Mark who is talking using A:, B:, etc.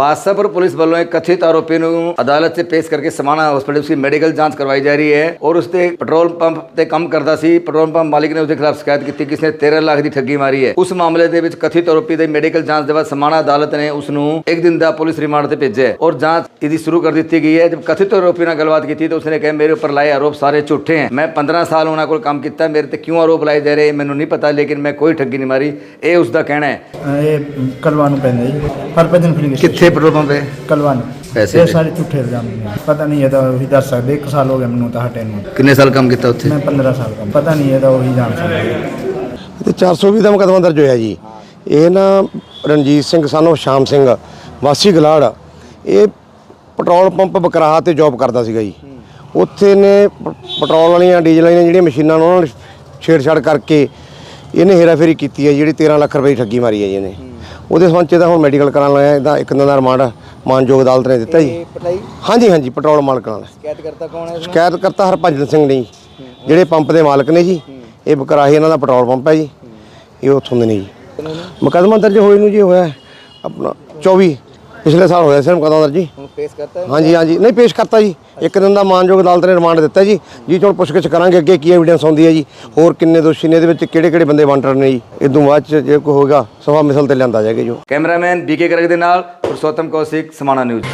A: Badshahpur police ਵੱਲੋਂ ਇੱਕ ਕਥਿਤ ਆਰੋਪੀ ਨੂੰ ਅਦਾਲਤ 'ਚ ਪੇਸ਼ ਕਰਕੇ ਸਮਾਣਾ ਹਸਪੀਟਲ ਵਿੱਚ ਮੈਡੀਕਲ ਜਾਂਚ ਕਰਵਾਈ ਜਾ ਰਹੀ ਹੈ ਔਰ ਉਸਦੇ ਪੈਟਰੋਲ ਪੰਪ ਤੇ ਕੰਮ ਕਰਦਾ ਸੀ ਪੈਟਰੋਲ ਪੰਪ ਮਾਲਕ ਨੇ ਉਸਦੇ ਖਿਲਾਫ ਸ਼ਿਕਾਇਤ ਕੀਤੀ ਕਿ ਇਸਨੇ 13 ਲੱਖ ਦੀ ਠੱਗੀ ਮਾਰੀ ਹੈ ਉਸ ਮਾਮਲੇ ਦੇ ਵਿੱਚ ਕਥਿਤ ਆਰੋਪੀ ਦੇ ਮੈਡੀਕਲ ਜਾਂਚ ਦੇ ਬਾਅਦ ਸਮਾਣਾ ਅਦਾਲਤ ਨੇ ਉਸ ਨੂੰ ਇੱਕ ਦਿਨ ਦਾ ਪੁਲਿਸ ਰਿਮਾਂਡ ਤੇ ਭੇਜਿਆ ਹੈ ਔਰ ਜਾਂਚ ਇਹਦੀ ਸ਼ੁਰੂ ਕਰ ਦਿੱਤੀ ਗਈ ਹੈ ਜਦ ਕਥਿਤ ਆਰੋਪੀ ਨਾਲ ਗੱਲਬਾਤ ਕੀਤੀ ਤਾਂ ਉਸਨੇ ਕਿਹਾ ਮੇਰੇ ਉੱਪਰ ਲਾਏ ਆਰੋਪ ਸਾਰੇ ਝੂਠੇ ਹਨ ਮੈਂ 15 ਸਾਲ ਉਹਨਾਂ ਕੋਲ ਕੰਮ ਕੀਤਾ ਮੇਰੇ ਤੇ ਕਿਉਂ ਆਰੋਪ ਲਾਏ ਜਾ ਰਹੇ ਮੈਨੂੰ ਨਹੀਂ ਪਤਾ ਲੇਕਿਨ ਮੈਂ ਕੋਈ ਠੱਗੀ ਨਹੀਂ ਮਾਰੀ ਇਹ ਉਸ ਦਾ ਕਹਿਣਾ ਹੈ
B: ਇਹ ਕਲਵਾ ਨੂੰ ਪੈਂਦਾ ਜੀ ਹਰਭਜਨ ਫਿਲਿੰਗ
A: ਕਿੱਥੇ ਪੈਟਰੋਲ ਪੰਪ ਹੈ
B: ਕਲਵਾ ਨੂੰ
A: ਪੈਸੇ
B: ਇਹ
A: ਦੇ।
B: ਸਾਰੇ ਝੂਠੇ ਇਲਜ਼ਾਮ ਨੇ। ਪਤਾ ਨਹੀਂ ਇਹਦਾ ਉਹੀ ਦੱਸ ਸਕਦੇ ਇੱਕ ਸਾਲ ਹੋ ਗਿਆ ਮੈਨੂੰ ਤਾਂ ਹਟੇ ਨੂੰ।
A: ਕਿੰਨੇ ਸਾਲ ਕੰਮ ਕੀਤਾ ਉੱਥੇ?
B: ਮੈਂ 15 ਸਾਲ ਦਾ ਪਤਾ ਨਹੀਂ ਇਹਦਾ ਉਹੀ ਜਾਣ ਸਕਦਾ
C: ਤੇ 420 ਦਾ ਮੁਕੱਦਮਾ ਦਰਜ ਹੋਇਆ ਜੀ। ਇਹ ਨਾ ਰਣਜੀਤ ਸਿੰਘ ਸਾਨੂੰ ਸ਼ਾਮ ਸਿੰਘ ਵਾਸੀ ਗਲਾੜ। ਇਹ ਪੈਟਰੋਲ ਪੰਪ ਬਕਰਾਹਾ ਤੇ ਜੌਬ ਕਰਦਾ ਸੀਗਾ ਜੀ। ਉੱਥੇ ਨੇ ਪ- ਪੈਟਰੋਲ ਵਾਲੀਆਂ ਡੀਜ਼ਲ ਵਾਲੀਆਂ ਜਿਹੜੀਆਂ ਮਸ਼ੀਨਾਂ ਨੇ ਉਹਨਾਂ ਨਾਲ ਛੇੜਛਾੜ ਕਰਕੇ ਇਹਨੇ ਹੇਰਾਫੇਰੀ ਕੀਤੀ ਹੈ ਜਿਹੜੀ 13 ਲੱਖ ਰੁਪਏ ਦੀ ਠੱਗੀ ਮਾਰੀ ਹੈ ਜੀ ਇਹਨੇ। ਉਹਦੇ ਸੰਬੰਧ 'ਚ ਹੁਣ ਮੈਡੀਕਲ ਕਰਾਉਣ ਲਿਆ ਇਹਦਾ ਇੱਕ ਦਿਨ ਦਾ ਰਿਮਾਂਡ ਮਾਨਯੋਗ ਅਦਾਲਤ ਨੇ ਦਿੱਤਾ ਜੀ।
A: ਪਟਾਈ?
C: ਹਾਂਜੀ ਹਾਂਜੀ ਪੈਟਰੋਲ ਮਾਲਕ ਨਾਲ।
A: ਸ਼ਿਕਾਇਤ ਕਰਤਾ ਕੌਣ ਹੈ
C: ਸ਼ਿਕਾਇਤ ਕਰਤਾ ਹਰਭਜਨ ਸਿੰਘ ਨੇ ਜੀ। ਜਿਹੜੇ ਪੰਪ ਦੇ ਮਾਲਕ ਨੇ ਜੀ। ਇਹ ਬਕਰਾਹੀ ਇਹਨਾਂ ਦਾ ਪੈਟਰੋਲ ਪੰਪ ਹੈ ਜੀ। ਇਹ ਉੱਥੋਂ ਦੇ ਨੇ ਜੀ। ਮੁਕੱਦਮਾ ਦਰਜ ਹੋਏ ਨੂੰ ਜੀ ਹੋਇਆ ਆਪਣਾ 24 ਪਿਛਲੇ ਸਾਲ ਹੋਇਆ ਸੀ ਮੁਕੱਦਮਾ ਦਰਜ ਜੀ।
A: ਹੁਣ ਪੇਸ਼ ਕਰਤਾ
C: ਹਾਂਜੀ ਹਾਂਜੀ। ਨਹੀਂ ਪੇਸ਼ ਕਰਤਾ ਜੀ। ਇੱਕ ਦਿਨ ਦਾ ਮਾਨਯੋਗ ਅਦਾਲਤ ਨੇ ਰਿਮਾਂਡ ਦਿੱਤਾ ਜੀ। ਜੀ ਚੋਂ ਪੁੱਛਗਿੱਛ ਕਰਾਂਗੇ, ਅੱਗੇ ਕੀ ਐਵੀਡੈਂਸ ਆਉਂਦੀ ਹੈ ਜੀ। ਹੋਰ ਕਿੰਨੇ ਦੋਸ਼ੀ ਨੇ, ਇਹਦੇ ਵਿੱਚ ਕਿਹੜੇ ਕਿਹੜੇ ਬੰਦੇ ਵਾਂਟਰ ਨੇ ਜੀ। ਇਦੋਂ ਬਾਅਦ ਚ ਜੇ ਕੋਈ ਹੋਏਗਾ ਸਭਾ ਮਿਸਲ ਤੇ ਲਿਆਂਦਾ ਜਾਏਗਾ ਜੋ
A: ਕੈਮਰਾਮੈਨ ਬੀਕੇ ਗਰਗ ਦੇ ਨਾਲ ਪੁਰਸ਼ੋਤਮ ਕੌਸ਼ਿਕ, ਸਮਾਣਾ ਨਿਊਜ਼।